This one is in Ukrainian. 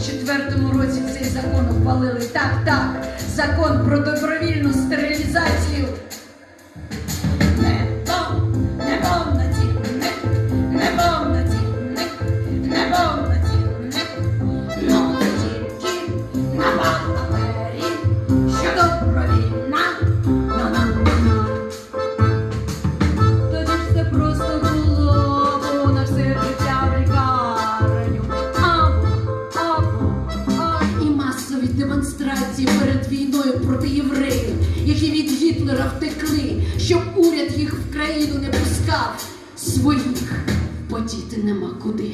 2004 році цей закон ухвалили так, так, закон про добровільну стерилізацію. демонстрації перед війною проти євреїв, які від Гітлера втекли, щоб уряд їх в країну не пускав. Своїх подіти нема куди.